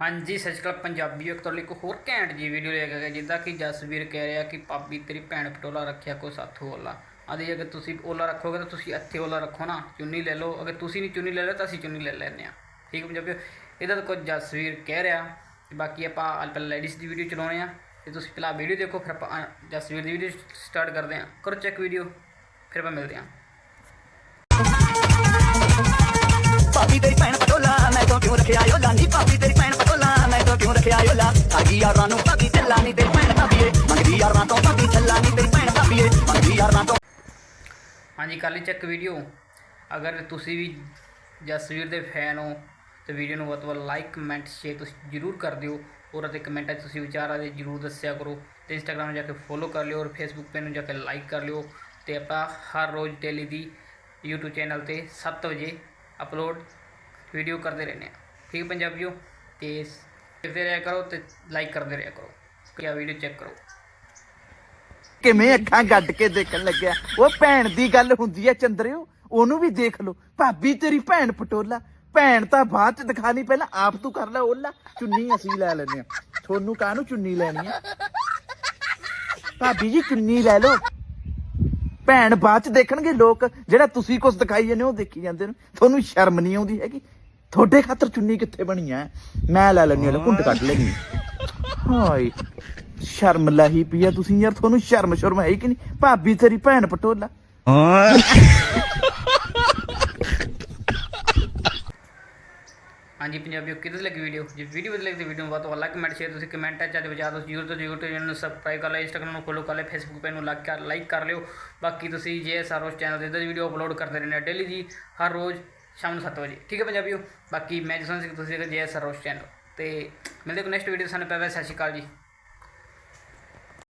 ਹਾਂਜੀ, ਸਤਿ ਸ਼੍ਰੀ ਅਕਾਲ ਪੰਜਾਬੀ, ਇੱਕ ਲਈ ਇੱਕ ਹੋਰ ਘੈਂਟ ਜੀ ਵੀਡੀਓ ਲੈ ਕੇ ਆਇਆ ਜਿੱਦਾਂ ਕਿ ਜਸਵੀਰ ਕਹਿ ਰਿਹਾ ਕਿ ਭਾਬੀ ਤੇਰੀ ਭੈਣ ਪਟੋਲਾ ਰੱਖਿਆ ਕੋ ਸਾਥੋਂ ਓਲਾ। ਆਦੇ ਅਗਰ ਤੁਸੀਂ ਓਲਾ ਰੱਖੋਗੇ ਤਾਂ ਤੁਸੀਂ ਇੱਥੇ ਓਲਾ ਰੱਖੋ ਨਾ, ਚੁੰਨੀ ਲੈ ਲਓ। ਅਗਰ ਤੁਸੀਂ ਨਹੀਂ ਚੁੰਨੀ ਲੈ ਲਓ ਤਾਂ ਅਸੀਂ ਚੁੰਨੀ ਲੈ ਲੈਂਦੇ ਆ ਠੀਕ ਹੈ ਪੰਜਾਬੀਓ? ਇਹਦਾ ਤਾਂ ਕੁਝ ਜਸਵੀਰ ਕਹਿ ਰਿਹਾ ਤੇ ਬਾਕੀ ਆਪਾਂ ਪਹਿਲਾਂ ਲੇਡੀਜ਼ ਦੀ ਵੀਡੀਓ ਚਲਾਉਣੇ ਆ ਤੇ ਤੁਸੀਂ ਪਹਿਲਾਂ ਵੀਡੀਓ ਦੇਖੋ, ਫਿਰ ਆਪਾਂ ਜਸਵੀਰ ਦੀ ਵੀਡੀਓ ਸਟਾਰਟ ਕਰਦੇ ਆ ਕਰੋ ਚੈੱਕ ਵੀਡੀਓ ਫਿਰ ਆਪਾਂ ਮਿਲਦੇ ਆ ਭਾਬੀ ਤੇਰੀ ਭੈਣ ਪਟੋਲਾ ਮੈਂ ਕਿਉਂ ਰੱਖਿਆ? ਰੱਖਿਆ ਓਲਾ ਆਗੀ ਯਾਰਾਂ ਨੂੰ ਭਾਬੀ ਚੱਲਾ ਨੀ ਤੇਰੀ ਭੈਣ ਭਾਬੀਏ ਮੰਗਦੀ ਯਾਰਾਂ ਤੋਂ ਭਾਬੀ ਚੱਲਾ ਨੀ ਤੇਰੀ ਭੈਣ ਭਾਬੀਏ ਮੰਗਦੀ ਯਾਰਾਂ ਤੋਂ ਹਾਂਜੀ ਕਰ ਲਈ ਚੈੱਕ ਵੀਡੀਓ ਅਗਰ ਤੁਸੀਂ ਵੀ ਜਸਵੀਰ ਦੇ ਫੈਨ ਹੋ ਤੇ ਵੀਡੀਓ ਨੂੰ ਵੱਧ ਤੋਂ ਵੱਧ ਲਾਈਕ ਕਮੈਂਟ ਸ਼ੇਅਰ ਤੁਸੀਂ ਜਰੂਰ ਕਰ ਦਿਓ ਔਰ ਅਤੇ ਕਮੈਂਟਾਂ 'ਚ ਤੁਸੀਂ ਵਿਚਾਰ ਆਦੇ ਜਰੂਰ ਦੱਸਿਆ ਕਰੋ ਤੇ ਇੰਸਟਾਗ੍ਰਾਮ ਨੂੰ ਜਾ ਕੇ ਫੋਲੋ ਕਰ ਲਿਓ ਔਰ ਫੇਸਬੁੱਕ ਪੇਜ ਨੂੰ ਜਾ ਕੇ ਲਾਈਕ ਕਰ ਲਿਓ ਤੇ ਆਪਾਂ ਹਰ ਰੋਜ਼ ਡੇਲੀ ਦੀ YouTube ਚੈਨਲ ਤੇ 7 ਵਜੇ ਅਪਲੋਡ ਵੀਡੀਓ ਕਰਦੇ ਰਹਿੰਦੇ ਆ ਠੀਕ ਹੈ ਪੰਜਾਬੀਓ ਤੇ ਦੇਖਦੇ ਰਿਹਾ ਕਰੋ ਤੇ ਲਾਈਕ ਕਰਦੇ ਰਿਹਾ ਕਰੋ। ਕਿਆ ਵੀਡੀਓ ਚੈੱਕ ਕਰੋ। ਕਿਵੇਂ ਅੱਖਾਂ ਗੱਡ ਕੇ ਦੇਖਣ ਲੱਗਿਆ? ਉਹ ਭੈਣ ਦੀ ਗੱਲ ਹੁੰਦੀ ਹੈ ਚੰਦਰਿਓ, ਉਹਨੂੰ ਵੀ ਦੇਖ ਲਓ। ਭਾਬੀ, ਤੇਰੀ ਭੈਣ ਪਟੋਲਾ। ਭੈਣ ਤਾਂ ਬਾਅਦ ਚ ਦਿਖਾਣੀ, ਪਹਿਲਾਂ ਆਪ ਤੂੰ ਕਰ ਲੈ, ਓਲਾ। ਚੁੰਨੀ ਅਸੀਂ ਲੈ ਲੈਨੇ ਆ ਤੁਹਾਨੂੰ ਕਾਹਨੂੰ ਚੁੰਨੀ ਲੈਣੀ ਆ? ਭਾਬੀ ਜੀ, ਚੁੰਨੀ ਲੈ ਲਓ। ਭੈਣ ਬਾਅਦ ਚ ਦੇਖਣਗੇ ਲੋਕ। ਜਿਹੜਾ ਤੁਸੀਂ ਕੁਝ ਦਿਖਾਈ ਜਾਂਦੇ ਹੋ, ਉਹ ਦੇਖੀ ਜਾਂਦੇ ਨੇ। ਤੁਹਾਨੂੰ ਸ਼ਰਮ ਨਹੀਂ ਆਉਂਦੀ ਹੈਗੀ? ਤੁਹਾਡੇ ਖਾਤਰ ਚੁੰਨੀ ਕਿੱਥੇ ਬਣੀ ਐ? ਮੈਂ ਲੈ ਲੈਣੀ ਲੈ ਘੁੰਡ ਕੱਢ ਲੈਣੀ ਹਾਏ ਸ਼ਰਮ ਲਾਹੀ ਪਈਆ ਤੁਸੀਂ ਯਾਰ ਤੁਹਾਨੂੰ ਸ਼ਰਮ ਸ਼ਰਮ ਹੈ ਕਿ ਨਹੀਂ? ਭਾਬੀ ਤੇਰੀ ਭੈਣ ਪਟੋਲਾ। ਹਾਂਜੀ ਪੰਜਾਬੀਓ ਕਿਹਦੇ ਲੱਗੀ ਵੀਡੀਓ ਜੇ ਵੀਡੀਓ ਵਧੀਆ ਲੱਗੀ ਵੀਡੀਓ ਨੂੰ ਵੱਧ ਤੋਂ ਵੱਧ ਲਾਈਕ ਕਮੈਂਟ ਸ਼ੇਅਰ ਤੁਸੀਂ ਕਮੈਂਟਾਂ ਚ ਅੱਜ ਵਿਚਾਰ ਤੁਸੀਂ ਜਰੂਰ ਤੋਂ ਜਰੂਰ ਚੈਨਲ ਨੂੰ ਸਬਸਕ੍ਰਾਈਬ ਕਰ ਲਿਓ ਇੰਸਟਾਗ੍ਰਾਮ ਨੂੰ ਫੋਲੋ ਕਰ ਲਿਓ ਫੇਸਬੁੱਕ ਪੇਜ ਨੂੰ ਲਾਈਕ ਕਰ ਲਾਈਕ ਕਰ ਲਿਓ। ਬਾਕੀ ਤੁਸੀਂ ਜੇ ਸਰੋਸ ਚੈਨਲ ਤੇ ਇਦਾਂ ਦੀ ਵੀਡੀਓ ਅਪਲੋਡ ਕਰਦੇ ਰਹਿੰਦੇ ਆ ਡੇਲੀ ਦੀ ਹਰ ਰੋਜ਼ ਸ਼ਾਮ ਨੂੰ 7 ਵਜੇ। ਠੀਕ ਹੈ ਪੰਜਾਬੀਓ? ਬਾਕੀ ਮੈਂ ਜਸਵੰਤ ਸਿੰਘ ਤੁਸੀਂ ਜੇ ਸਰੋਸ ਚੈਨਲ ਤੇ ਮਿਲਦੇ ਕੋ ਨੈਕਸਟ ਵੀਡੀਓ ਸਾਨੂੰ ਪੈ ਸਤਿ ਸ਼੍ਰੀ ਅਕਾਲ ਜੀ।